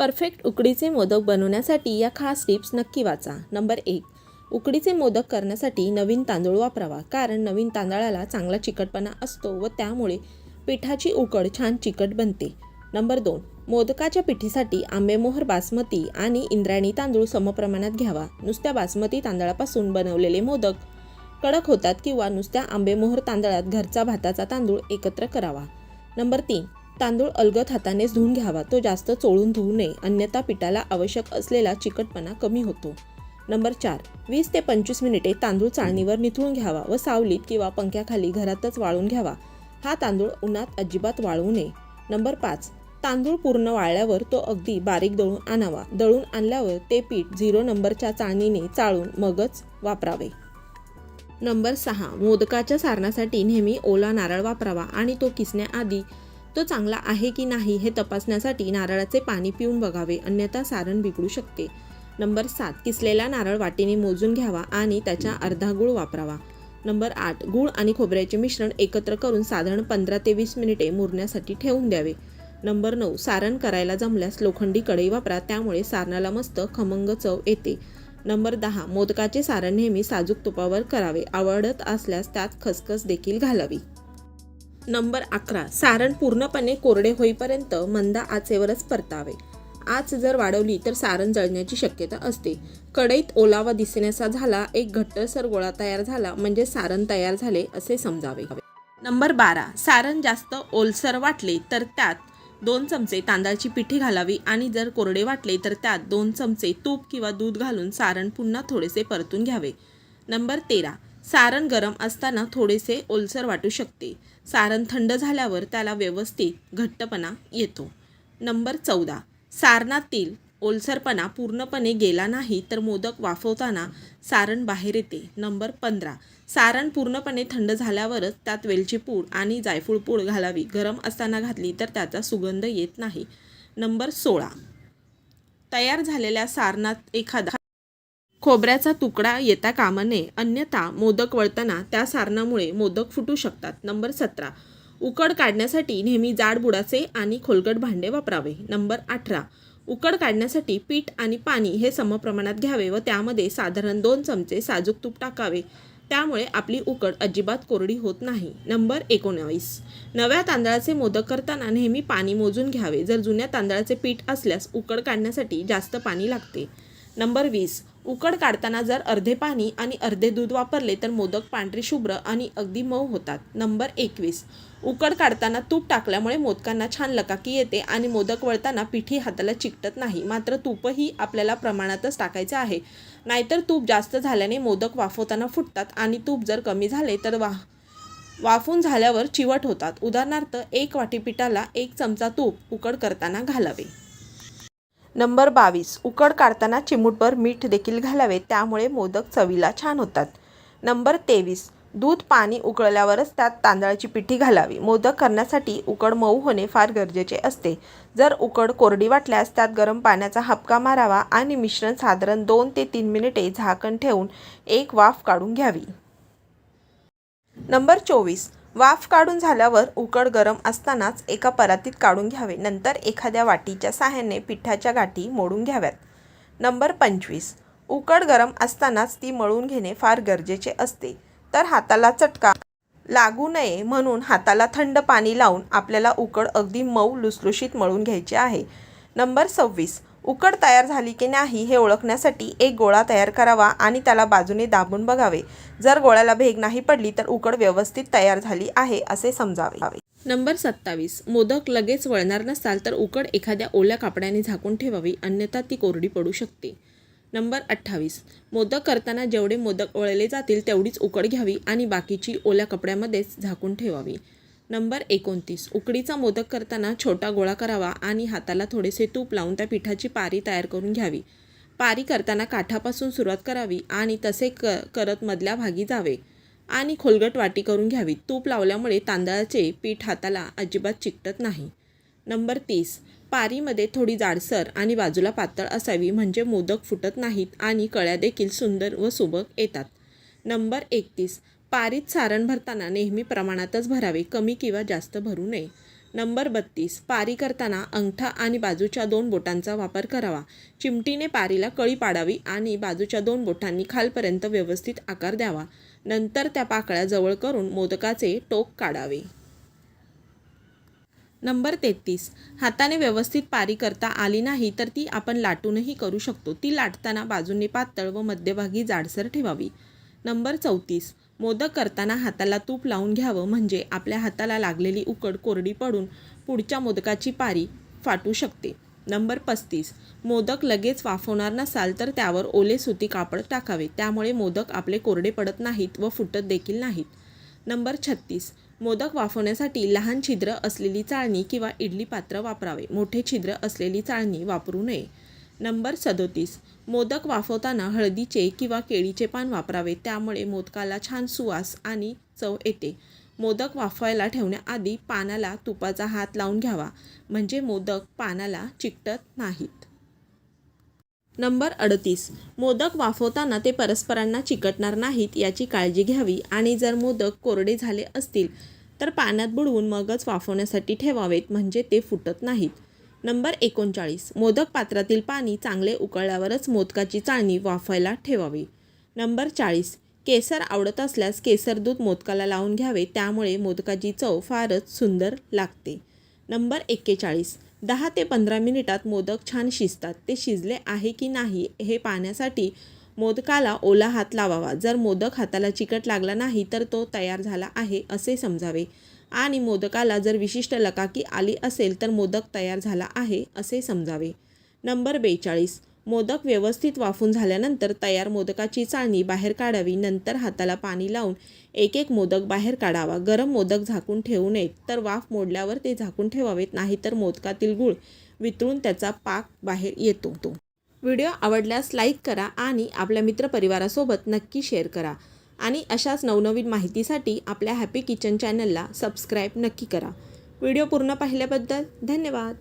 Perfect उकडीचे मोदक बनवण्यासाठी या खास टिप्स नक्की वाचा. नंबर एक उकडीचे मोदक करण्यासाठी नवीन तांदूळ वापरावा कारण नवीन तांदळाला चांगला चिकटपणा असतो व त्यामुळे पिठाची उकड छान चिकट बनते. नंबर दोन मोदकाच्या पिठीसाठी आंबेमोहर बासमती आणि इंद्रायणी तांदूळ समप्रमाणात घ्यावा. नुसत्या बासमती तांदळापासून बनवलेले मोदक कडक होतात किंवा नुसत्या आंबेमोहर तांदळात घरचा भाताचा तांदूळ एकत्र करावा. नंबर तीन तांदूळ अलगद हातानेच धुवून घ्यावा. तो जास्त चोळून धुवू नये. अन्यथा पिठाला आवश्यक असलेला चिकटपणा कमी होतो. नंबर चार. वीस ते पंचवीस मिनिटे तांदूळ चाळणीवर निथळून घ्यावा व सावलीत किंवा पंख्याखाली घरातच वाळून घ्यावा. हा तांदूळ उन्हात अजिबात वाळवू नये. नंबर पाच. तांदूळ पूर्ण वाळल्यावर तो अगदी बारीक दळून आणावा. दळून आणल्यावर ते पीठ झिरो नंबरच्या चाळणीने चाळून मगच वापरावे. नंबर सहा. मोदकाच्या सारणासाठी नेहमी ओला नारळ वापरावा आणि तो किसण्याआधी तो चांगला आहे की नाही हे तपासण्यासाठी नारळाचे पाणी पिऊन बघावे अन्यथा सारण बिघडू शकते. नंबर सात किसलेला नारळ वाटीने मोजून घ्यावा आणि त्याच्या अर्धा गुळ वापरावा. नंबर आठ गूळ आणि खोबऱ्याचे मिश्रण एकत्र करून साधारण पंधरा ते वीस मिनिटे मुरण्यासाठी ठेवून द्यावे. नंबर नऊ सारण करायला जमल्यास लोखंडी कढई वापरा त्यामुळे सारणाला मस्त खमंग चव येते. नंबर दहा मोदकाचे सारण नेहमी साजूक तुपावर करावे आवडत असल्यास त्यात खसखस देखील घालावी. नंबर अकरा सारण पूर्णपणे कोरडे होईपर्यंत मंदा आचेवरच परतावे. आच जर वाढवली तर सारण जळण्याची शक्यता असते. कढईत ओलावा दिसण्याचा झाला एक घट्टसर गोळा तयार झाला म्हणजे सारण तयार झाले असे समजावे. नंबर बारा सारण जास्त ओलसर वाटले तर त्यात दोन चमचे तांदळाची पिठी घालावी आणि जर कोरडे वाटले तर त्यात दोन चमचे तूप किंवा दूध घालून सारण पुन्हा थोडेसे परतून घ्यावे. नंबर तेरा सारण गरम असताना थोडेसे ओलसर वाटू शकते. सारण थंड झाल्यावर त्याला व्यवस्थित घट्टपणा येतो. नंबर चौदा. सारणातील ओलसरपणा पूर्णपणे गेला नाही तर मोदक वाफवताना सारण बाहेर येते. नंबर पंधरा. सारण पूर्णपणे थंड झाल्यावरच त्यात वेलची पूड आणि जायफूळ पूड घालावी. गरम असताना घातली तर त्याचा सुगंध येत नाही. नंबर सोळा. तयार झालेल्या सारणात एखादा खोबऱ्याचा तुकडा येता कामा नये अन्यथा मोदक वळताना त्या सारणामुळे मोदक फुटू शकतात. नंबर सतरा. उकड काढण्यासाठी नेहमी जाड बुडाचे आणि खोलगट भांडे वापरावे. नंबर अठरा. उकड काढण्यासाठी पीठ आणि पाणी हे समप्रमाणात घ्यावे व त्यामध्ये साधारण दोन चमचे साजूक तूप टाकावे. त्यामुळे आपली उकड अजिबात कोरडी होत नाही. नंबर एकोणावीस. नव्या तांदळाचे मोदक करताना नेहमी पाणी मोजून घ्यावे. जर जुन्या तांदळाचे पीठ असल्यास उकड काढण्यासाठी जास्त पाणी लागते. नंबर वीस. उकड काढताना जर अर्धे पाणी आणि अर्धे दूध वापरले तर मोदक पांढरे शुभ्र आणि अगदी मऊ होतात. नंबर एकवीस. उकड काढताना तूप टाकल्यामुळे मोदकांना छान लकाकी येते आणि मोदक वळताना पिठी हाताला चिकटत नाही. मात्र तूपही आपल्याला प्रमाणातच टाकायचं आहे. नाहीतर तूप जास्त झाल्याने मोदक वाफवताना फुटतात आणि तूप जर कमी झाले तर वा वाफून झाल्यावर चिवट होतात. उदाहरणार्थ एक वाटी पिठाला एक चमचा तूप उकड करताना घालावे. नंबर बावीस. उकड काढताना चिमूटभर मीठ देखील घालावे त्यामुळे मोदक चवीला छान होतात. नंबर तेवीस. दूध पाणी उकळल्यावरच त्यात तांदळाची पिठी घालावी. मोदक करण्यासाठी उकड मऊ होणे फार गरजेचे असते. जर उकड कोरडी वाटल्यास त्यात गरम पाण्याचा हपका मारावा आणि मिश्रण साधारण दोन ते तीन मिनिटे झाकण ठेवून एक वाफ काढून घ्यावी. नंबर चोवीस. वाफ काढून झाल्यावर उकड गरम असतानाच एका परातीत काढून घ्यावे. नंतर एखाद्या वाटीच्या साहाय्याने पिठाच्या गाठी मोडून घ्याव्यात. नंबर पंचवीस. उकड गरम असतानाच ती मळून घेणे फार गरजेचे असते. तर हाताला चटका लागू नये म्हणून हाताला थंड पाणी लावून आपल्याला उकड अगदी मऊ लुसलुशीत मळून घ्यायची आहे. नंबर सव्वीस. उकड तयार झाली की नाही हे ओळखण्यासाठी एक गोळा तयार करावा आणि त्याला बाजूने दाबून बघावे. जर गोळ्याला भेग नाही पडली तर उकड व्यवस्थित तयार झाली आहे असे समजावे. नंबर सत्तावीस. मोदक लगेच वळणार नसाल तर उकड एखाद्या ओल्या कापड्याने झाकून ठेवावी अन्यथा ती कोरडी पडू शकते. नंबर अठ्ठावीस. मोदक करताना जेवढे मोदक वळले जातील तेवढीच उकड घ्यावी आणि बाकीची ओल्या कपड्यामध्येच झाकून ठेवावी. नंबर एकोणतीस. उकडीचा मोदक करताना छोटा गोळा करावा आणि हाताला थोडेसे तूप लावून त्या पिठाची पारी तयार करून घ्यावी. पारी करताना काठापासून सुरुवात करावी आणि तसे क करत मधल्या भागी जावे आणि खोलगट वाटी करून घ्यावी. तूप लावल्यामुळे तांदळाचे पीठ हाताला अजिबात चिकटत नाही. नंबर तीस. पारीमध्ये थोडी जाडसर आणि बाजूला पातळ असावी म्हणजे मोदक फुटत नाहीत आणि कळ्या देखील सुंदर व सुबक येतात. नंबर एकतीस. पारीत सारण भरताना नेहमी प्रमाणातच भरावे कमी किंवा जास्त भरू नये. नंबर बत्तीस. पारी करताना अंगठा आणि बाजूच्या दोन बोटांचा वापर करावा. चिमटीने पारीला कळी पाडावी आणि बाजूच्या दोन बोटांनी खालपर्यंत व्यवस्थित आकार द्यावा. नंतर त्या पाकळ्या जवळ करून मोदकाचे टोक काढावे. नंबर तेहतीस. हाताने व्यवस्थित पारी करता आली नाही तर ती आपण लाटूनही करू शकतो. ती लाटताना बाजूने पातळ व मध्यभागी जाडसर ठेवावी. नंबर चौतीस. मोदक करताना हाताला तूप लावून घ्यावं म्हणजे आपल्या हाताला लागलेली उकड कोरडी पडून पुढच्या मोदकाची पारी फाटू शकते. नंबर पस्तीस. मोदक लगेच वाफवणार नसाल तर त्यावर ओले सुती कापड टाकावे. त्यामुळे मोदक आपले कोरडे पडत नाहीत व फुटत देखील नाहीत. नंबर छत्तीस. मोदक वाफवण्यासाठी लहान छिद्र असलेली चाळणी किंवा इडली पात्र वापरावे. मोठे छिद्र असलेली चाळणी वापरू नये. नंबर सदोतीस. मोदक वाफवताना हळदीचे किंवा केळीचे पान वापरावे त्यामुळे मोदकाला छान सुवास आणि चव येते. मोदक वाफवायला ठेवण्याआधी पानाला तुपाचा हात लावून घ्यावा म्हणजे मोदक पानाला चिकटत नाहीत. नंबर अडतीस. मोदक वाफवताना ते परस्परांना चिकटणार नाहीत याची काळजी घ्यावी आणि जर मोदक कोरडे झाले असतील तर पाण्यात बुडवून मगच वाफवण्यासाठी ठेवावेत म्हणजे ते फुटत नाहीत. नंबर एकोणचाळीस. मोदक पात्रातील पाणी चांगले उकळल्यावरच मोदकाची चाळणी वाफायला ठेवावी. नंबर चाळीस. केसर आवडत असल्यास केसर दूध मोदकाला लावून घ्यावे त्यामुळे मोदकाची चव फारच सुंदर लागते. नंबर एक्केचाळीस. दहा ते पंधरा मिनिटात मोदक छान शिजतात. ते शिजले आहे की नाही हे पाहण्यासाठी मोदकाला ओला हात लावावा. जर मोदक हाताला चिकट लागला नाही तर तो तयार झाला आहे असे समजावे. आणि मोदकाला जर विशिष्ट लकाकी आली असेल तर मोदक तयार झाला आहे असे समजावे. नंबर बेचाळीस. मोदक व्यवस्थित वाफून झाल्यानंतर तयार मोदकाची चाळणी बाहेर काढावी. नंतर हाताला पाणी लावून एक एक मोदक बाहेर काढावा. गरम मोदक झाकून ठेवू नयेत तर वाफ मोडल्यावर ते झाकून ठेवावेत. नाहीतर मोदकातील गूळ वितळून त्याचा पाक बाहेर येतो. तो. व्हिडिओ आवडल्यास लाईक करा आणि आपल्या मित्रपरिवारासोबत नक्की शेअर करा. आणि अशाच नवनवीन माहितीसाठी आपल्या हॅपी किचन चॅनलला सबस्क्राईब नक्की करा. व्हिडिओ पूर्ण पाहिल्याबद्दल धन्यवाद.